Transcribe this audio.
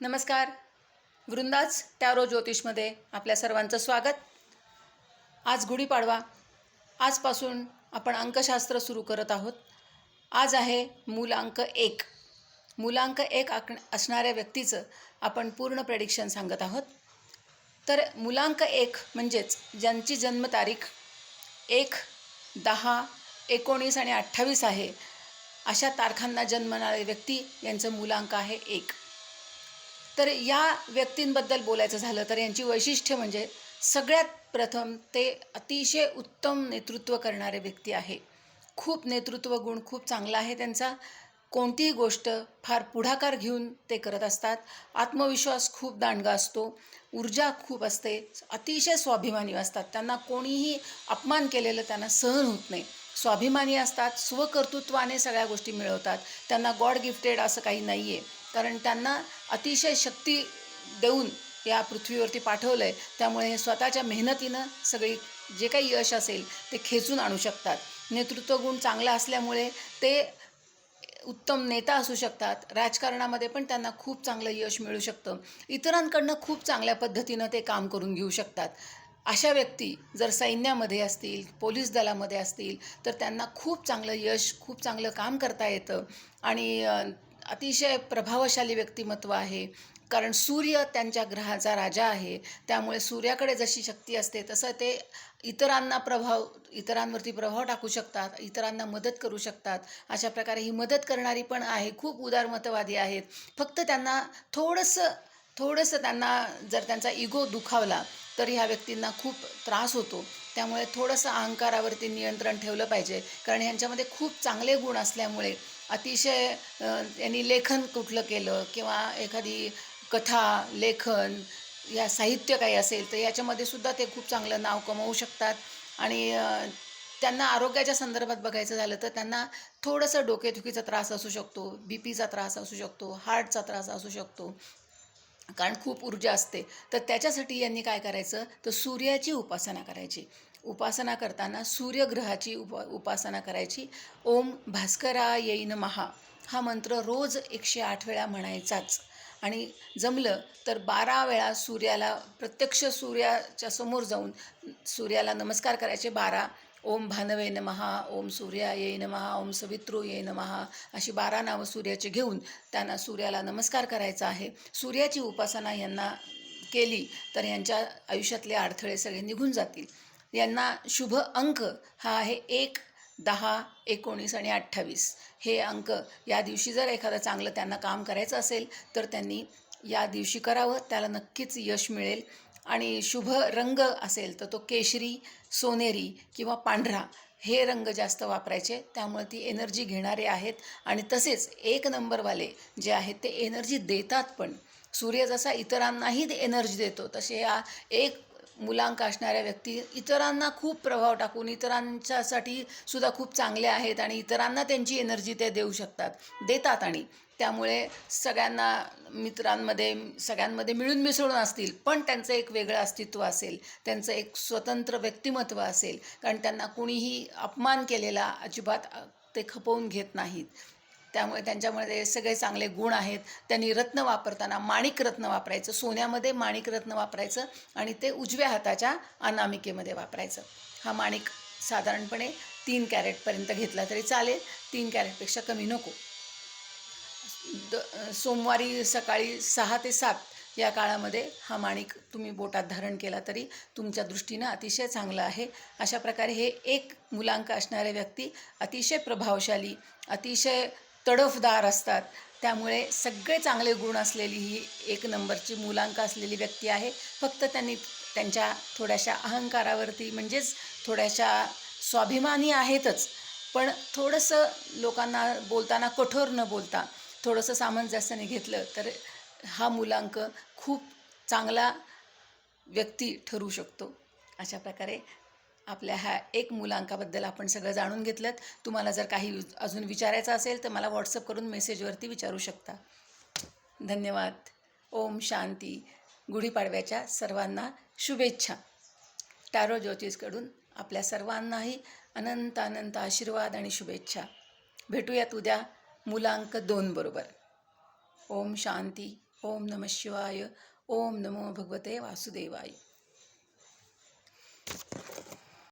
नमस्कार. वृंदाज टॅरो ज्योतिषमध्ये आपल्या सर्वांचं स्वागत. आज गुढीपाडवा. आजपासून आपण अंकशास्त्र सुरू करत आहोत. आज आहे मूलांक एक. मूलांक एक आक असणाऱ्या व्यक्तीचं आपण पूर्ण प्रेडिक्शन सांगत आहोत. तर मूलांक एक म्हणजेच ज्यांची जन्मतारीख एक दहा एकोणीस आणि अठ्ठावीस आहे अशा तारखांना जन्मणारे व्यक्ती यांचं मूलांक आहे एक. तर या व्यक्तींबद्दल बोलायचं झालं तर यांची वैशिष्ट्य म्हणजे सगळ्यात प्रथम ते अतिशय उत्तम नेतृत्व करणारे व्यक्ती आहे. खूप नेतृत्व गुण खूप चांगला आहे त्यांचा. कोणतीही गोष्ट फार पुढाकार घेऊन ते करत असतात. आत्मविश्वास खूप दांडगा असतो. ऊर्जा खूप असते. अतिशय स्वाभिमानी असतात. त्यांना कोणीही अपमान केलेलं त्यांना सहन होत नाही. स्वाभिमानी असतात स्वकर्तृत्वाने सगळ्या गोष्टी मिळवतात. त्यांना गॉड गिफ्टेड असं काही नाही आहे कारण त्यांना अतिशय शक्ती देऊन या पृथ्वीवरती पाठवलं आहे त्यामुळे हे स्वतःच्या मेहनतीनं सगळी जे काही यश असेल ते खेचून आणू शकतात. नेतृत्व गुण चांगला असल्यामुळे ते उत्तम नेता असू शकतात. राजकारणामध्ये पण त्यांना खूप चांगलं यश मिळू शकतं. इतरांकडनं खूप चांगल्या पद्धतीनं ते काम करून घेऊ शकतात. अशा व्यक्ती जर सैन्यामध्ये असतील पोलीस दलामध्ये असतील तर त्यांना खूप चांगलं यश खूप चांगलं काम करता येतं. आणि अतिशय प्रभावशाली व्यक्तिमत्व आहे. कारण सूर्य त्यांच्या ग्रहाचा राजा आहे. त्यामुळे सूर्याकडे जशी शक्ती असते तसं ते इतरांना प्रभाव इतरांवरती प्रभाव टाकू शकतात इतरांना मदत करू शकतात. अशा प्रकारे ही मदत करणारी पण आहे. खूप उदारमतवादी आहेत. फक्त त्यांना थोडंसं थोडंसं त्यांना जर त्यांचा इगो दुखावला तर ह्या व्यक्तींना खूप त्रास होतो. त्यामुळे थोडंसं अहंकारावरती नियंत्रण ठेवलं पाहिजे. कारण ह्यांच्यामध्ये खूप चांगले गुण असल्यामुळे अतिशय यांनी लेखन कुठलं केलं किंवा एखादी कथा लेखन या साहित्य काही असेल तर याच्यामध्ये सुद्धा ते खूप चांगलं नाव कमवू शकतात. आणि त्यांना आरोग्याच्या संदर्भात बघायचं झालं तर त्यांना थोडंसं डोकेदुखीचा त्रास असू शकतो बी पीचा त्रास असू शकतो हार्टचा त्रास असू शकतो. कारण खूप ऊर्जा असते. तर त्याच्यासाठी यांनी काय करायचं? तर सूर्याची उपासना करायची. उपासना करताना सूर्यग्रहाची उप उपासना करायची. ओम भास्करा येईन महा हा मंत्र रोज एकशे आठ वेळा म्हणायचाच. आणि जमलं तर बारा वेळा सूर्याला प्रत्यक्ष सूर्याच्या समोर जाऊन सूर्याला नमस्कार करायचे बारा. ओम भानवे नमहा ओम सूर्या नमहा ओम सवित्रो ये नमहा अशी बारा नावं सूर्याची घेऊन त्यांना सूर्याला नमस्कार करायचा आहे. सूर्याची उपासना यांना केली तर यांच्या आयुष्यातले अडथळे सगळे निघून जातील. यांना शुभ अंक हा आहे एक दहा एकोणीस आणि अठ्ठावीस. हे अंक या दिवशी जर एखादं चांगलं त्यांना काम करायचं असेल तर त्यांनी या दिवशी करावं. त्याला नक्कीच यश मिळेल. आणि शुभ रंग असेल तर तो केशरी सोनेरी किंवा पांढरा हे रंग जास्त वापरायचे. त्यामुळे ती एनर्जी घेणारे आहेत. आणि तसेच एक नंबरवाले जे आहेत ते एनर्जी देतात पण. सूर्य जसा इतरांनाही एनर्जी देतो तसे या एक मुलांक असणाऱ्या व्यक्ती इतरांना खूप प्रभाव टाकून इतरांच्यासाठी सुद्धा खूप चांगले आहेत आणि इतरांना त्यांची एनर्जी ते देऊ शकतात देतात आणि. त्यामुळे सगळ्यांना मित्रांमध्ये सगळ्यांमध्ये मिळून मिसळून असतील पण त्यांचं एक वेगळं अस्तित्व असेल त्यांचं एक स्वतंत्र व्यक्तिमत्व असेल कारण त्यांना कुणीही अपमान केलेला अजिबात ते खपवून घेत नाहीत. त्यामुळे त्यांच्यामध्ये सगळे चांगले गुण आहेत. त्यांनी रत्न वापरताना माणिक रत्न वापरायचं सोन्यामध्ये माणिक रत्न वापरायचं आणि ते उजव्या हाताच्या अनामिकेमध्ये वापरायचं. हा माणिक साधारणपणे तीन कॅरेटपर्यंत घेतला तरी चालेल तीन कॅरेटपेक्षा कमी नको. द सोमवारी सकाळी सहा ते सात या काळामध्ये हा माणिक तुम्ही बोटात धारण केला तरी तुमच्या दृष्टीनं अतिशय चांगला आहे. अशा प्रकारे हे एक मुलांक असणारे व्यक्ती अतिशय प्रभावशाली अतिशय तडफदार असतात. त्यामुळे सगळे चांगले गुण असलेली ही एक नंबरची मुलांक असलेली व्यक्ती आहे. फक्त त्यांनी त्यांच्या थोड्याशा अहंकारावरती म्हणजेच थोड्याशा स्वाभिमानी आहेतच. पण थोडंसं लोकांना बोलताना कठोर न बोलता थोडंसं सामंजस्याने घेतलं तर हा मुलांक खूप चांगला व्यक्ती ठरू शकतो. अशा प्रकारे आपल्या ह्या एक मुलांकाबद्दल आपण सगळं जाणून घेतलं तुम्हाला जर काही अजून विचारायचं असेल तर मला व्हॉट्सअप करून मेसेजवरती विचारू शकता. धन्यवाद. ओम शांती. गुढीपाडव्याच्या सर्वांना शुभेच्छा. टॅरो ज्योतिषकडून आपल्या सर्वांनाही अनंत अनंत आशीर्वाद आणि शुभेच्छा. भेटूयात उद्या मुलांक दोन बरोबर. ओम शांती. ओम नम शिवाय. ओम नमो भगवते वासुदेवाय.